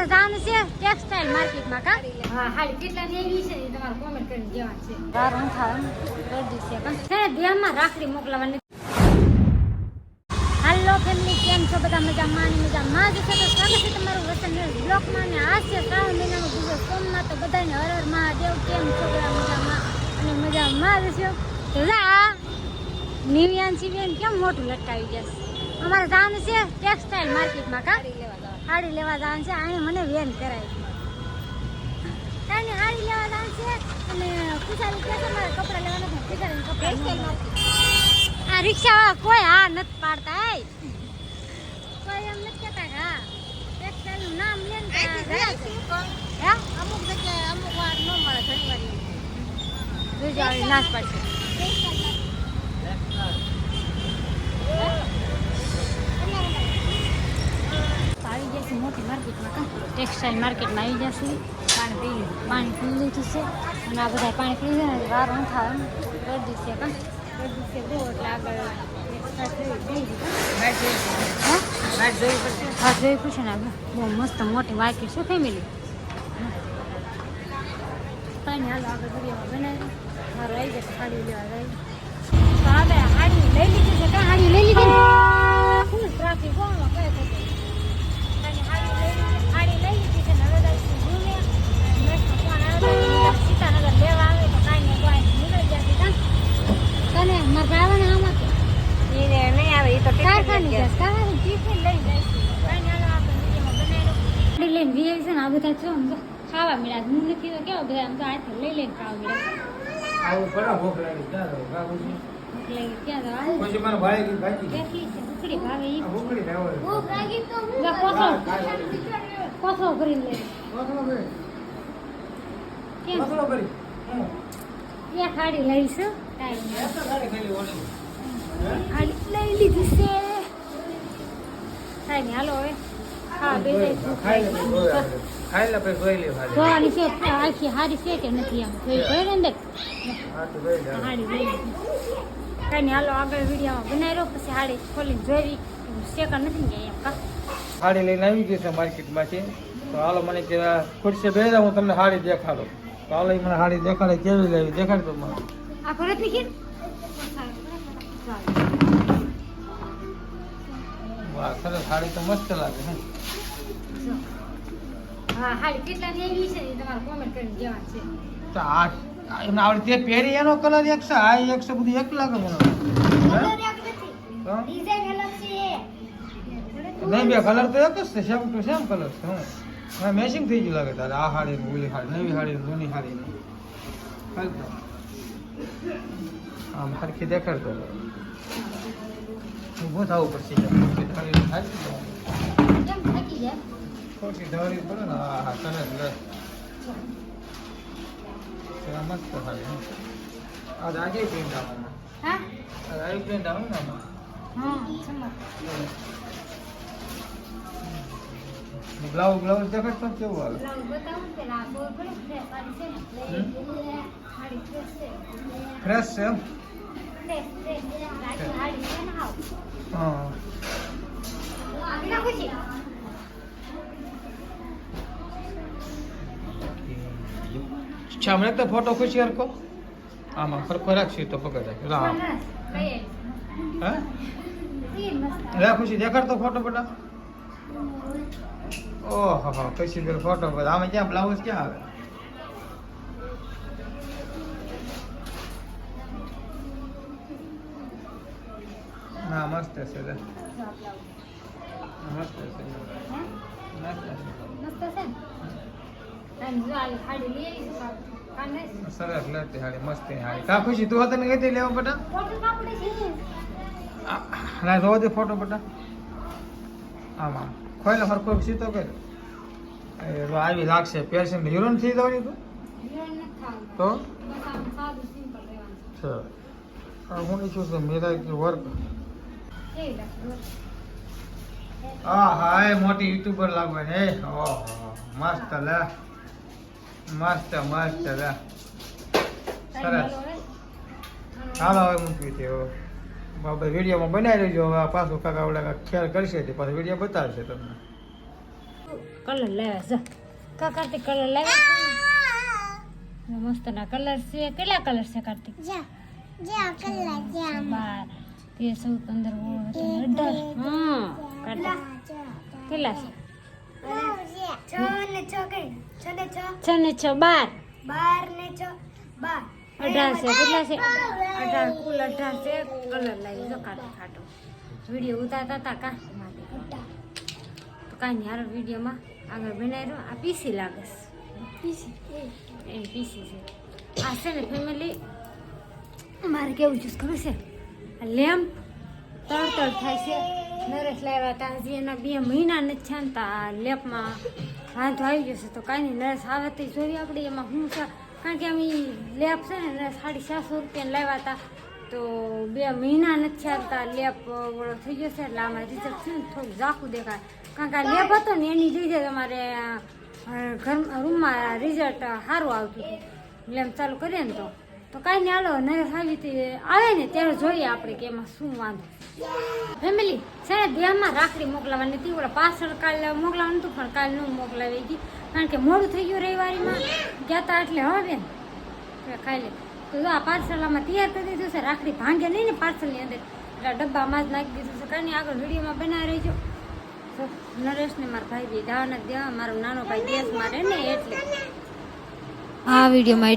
અમારે જવાનું છે? ટેક્સટાઇલ માર્કેટમાં કા? હા હાલ કેટલા ની એવી છે તમારે કોમેન્ટ કરીને દેવાનું છે. ગારું થાય રેડી છે પણ છે ધ્યાનમાં રાખડી મોકલાવાની. હાલો ફેમિલી કેમ છો? બધા મજામાં ને મજામાં જ છે? તો સ્વાગત છે તમારું વતન બ્લોકમાં ને આ છે શ્રાવણ મહિનાનો બીજો સોમનાથ તો બધાને હર હર મહાદેવ. કેમ છો બધા મજામાં અને મજામાં જ છો? તો જા નિવિયાન સિવિયાન કેમ મોટું લટકાવી જશે અમારે જવાનું છે ટેક્સટાઇલ માર્કેટમાં કા? સાડી લેવા જવાનું છે આને મને વેન કરાવી. કાંઈ સાડી લેવા જવાનું છે અને ખુશાલી કહે છે મારે કપડાં લેવાના છે ખુશાલી કપડાં આ રિક્ષા કોઈ હા નથી પાડતા કોઈ એમ નથી કહેતા હા ટેક્સટાઇલ નામ લે ને કે આ હે? અમુક જગ્યાએ અમુક વાર ન મળે ઘણી વાર. નાશ પડશે. આવી જશે મોટી માર્કેટમાં કાં ટેક્સટાઇલ માર્કેટમાં આવી જશે પાણી પી પાણી પી લીધું છે. અને આ બધા પાણી પી ને વાર ન થાય રેડી છે કા? રેડી છે બહુ એટલે આગળ હે? જોઈ હા પૂછે ને બહુ મસ્ત મોટી માર્કેટ છે ફેમિલી કાંઈ હાલો આગળ વિડીયોમાં બનાવી મારું આવી જશે સાડી લેવા જાય. તો હવે હાડી લઈ લીધી છે કાં હાડી લઈ લીધી ને ફૂલ ટ્રાફિક કોણ કઈ થતું કાંઈ હાડી લઈ લીધી હાડી લઈ લીધી છે ને હવે જઈશું જૂને મેચનો ફોન આવ્યો હતો કે સીતાનગર લેવા આવે તો કાંઈ નહીં તો અહીંથી નીકળી જશે કાં તને મારા ભાઈ ને આમાં એને નહીં આવે એ તો કારખાની ગેસ કારખાની ટિફિન લઈ જઈશું કાંઈ નહીં હાલો આપણે વિડીયોમાં બનાવી દો લઈને વી છે ને આ બધા જો ખાવા મળ્યા હું નથી તો કેવા બધા આમ તો આથી લઈ લઈને ખાવા મળ્યા આવું ખરા ભૂખ લાગી ક્યાં રહો બાબુ છે એટલે ક્યાં તો આવે પછી મારા ભાઈ કીધું ભાજી કેટલી છે ઉકળી ભાવે ઈ ભૂખડી ખાવ ભૂખ લાગી તો હું કોસો કોસો ભરીને લઈ કોસળો કરી કેમ કોસળો કરી હું એક લઈશું લઈ લીધી છે. કાંઈ નહીં હાલો હવે. હા બે ખાઈ લે પછી. ખાઈ લે જોવાની છે આખી હારી છે કે નથી આમ. જોઈ ને અંદર. હાડી લીધી કાંઈ નહીં હાલો આગળ વિડીયોમાં બનાવી રહ્યો પછી હાડી ખોલીને જોઈ શેકર નથી ને એમ કા? લઈને આવી ગઈ છે માર્કેટમાંથી. તો હાલો મને કે ખુરશે ખુરશી બે હું તમને સાડી દેખાડો. તો હાલો મને સાડી દેખાડે કેવી લેવી દેખાડતો મને. આ ખોરતની ખીર વાહ સરસ સાડી તો મસ્ત લાગે હે હા હાડી કેટલા ની છે એ તમારે કોમેન્ટ કરીને જવાનું છે. તો આ એમને આવડે તે પહેરી એનો કલર એક છે આ એક છે બધું એક લાગે મને? નહીં બે કલર તો એક જ છે સેમ ટુ સેમ કલર છે હા. મેચિંગ થઈ ગયું લાગે તારે આ હાડી ને ઓલી હાડી નવી હાડી ને જૂની હાડી ને. હાલતો. આમ હરખી દેખાડતો ઊભું થવું પડશે ખોટી થાય ખોટી ધરી પડે ને? હા હા સરસ આ મસ્ત હે. આજ આજે પ્રિન્ટ આવવાના. આજ આવી પ્રિન્ટ આવે ને આમાં? બ્લાઉઝ બ્લાઉઝ પણ કેવું આવે ફ્રેશ છે એમ? Fresh, fresh. રાતની હાડી છે ને હાવ. હા આગળ નાખો છે. સામે તો ફોટો ખુશી હરકો આમાં ફરકો રાખશી તો પકડ રામ સરસ. કઈ આવી? હે ઈ મસ્ત. લે ખુશી દેખાડતો ફોટો બટા ઓહો હો ખુશી પેલો ફોટો બધા આમાં ક્યાં બ્લાઉઝ ક્યાં આવે ના મસ્ત છે લે મસ્ત છે. મસ્ત મસ્ત છે ને? સરસ લેતી હાડી મસ્તી હાડી. કા ખુશી તું હતા ને લેવા બટા? ના જોવો દે ફોટો બટા. આમ આમ. ખોઈને હરખો સીધો કર આવી લાગશે પેરસીને હિરોઈન થઈ જવાની તું. તો? હું ઈચ્છું છું મેરા વર્ક? હા હા એ મોટી યુટ્યુબર લાગવાની હે ઓહો મસ્ત લે. મસ્ત મસ્ત લે. સરસ. હાલો હવે મૂકવી છે બાબા વિડીયોમાં બનાવી લેજો હવે પાછું કાકા ઓલા ખ્યાલ કરશે તે પાછું વીડિયો બતાવશે તમને. કલર લાવ્યા છે. કા કાર્તિક કલર લાવ્યા મસ્ત ના? કલર છે. કેટલા કલર છે કાર્તિક? બાર તેર ચૌદ પંદર અઢાર હમ કાર્તિક કેટલા છે છ ને છ બાર અઢાર છે કેટલા છે અઢાર કુલ અઢાર છે કલર લાવી જો કાઢો કાઢો વીડિયો ઉતારતા હતા કા તો કાંઈ નહીં હારો વિડીયોમાં આગળ બનાવ્યો આ પીસી લાગે છે એમ પીસી છે આ છે ને ફેમિલી મારે કેવું ચૂઝ ખબર છે લેમ્પ તળતળ થાય છે. નરેશ લાવ્યા હતા. હજી એના બે મહિના નથી ને તા લેપમાં વાંધો આવી ગયો છે. તો કાંઈ નહીં, નરેશ આવે તો જોઈએ આપણે એમાં શું છે. કારણ કે અમે લેપ છે ને સાડી સાતસો રૂપિયાને લાવ્યા હતા. તો બે મહિના નથી થયા તા લેપ વળો થઈ ગયો છે. એટલે આમાં રિઝલ્ટ છે ને, થોડું ઝાખું દેખાય. કારણ કે આ લેપ હતો ને, એની લીધે તમારે ઘર, રૂમમાં રિઝલ્ટ સારું આવતું હતું. લેમ્પ ચાલુ કરીએ ને તો. તો કાંઈ નહીં, હાલો, નરેશ આવી આવે ને ત્યારે જોઈએ આપણે કે એમાં શું વાંધો. ફેમિલી, છે ને દેહમાં રાખડી મોકલાવાની હતી. ઓલા પાછળ કાલે મોકલાવાનું હતું, પણ કાલે ન મોકલાવી હતી કારણ કે મોડું થઈ ગયું રવિવારીમાં. ગયા તા એટલે હવે બેન ખાઈ લે. તો આ પાર્સલ આમાં તૈયાર કરી દીધું છે, રાખડી ભાંગે નહીં ને પાર્સલની અંદર. એટલે ડબ્બામાં જ નાખી દીધું છે. કાંઈ આગળ વિડીયોમાં બનાવી રહીજો. નરેશને મારા ભાઈ બી દાવાના દેવા. મારો નાનો ભાઈ ગેસ મારે ને એટલે. આ વિડીયોમાં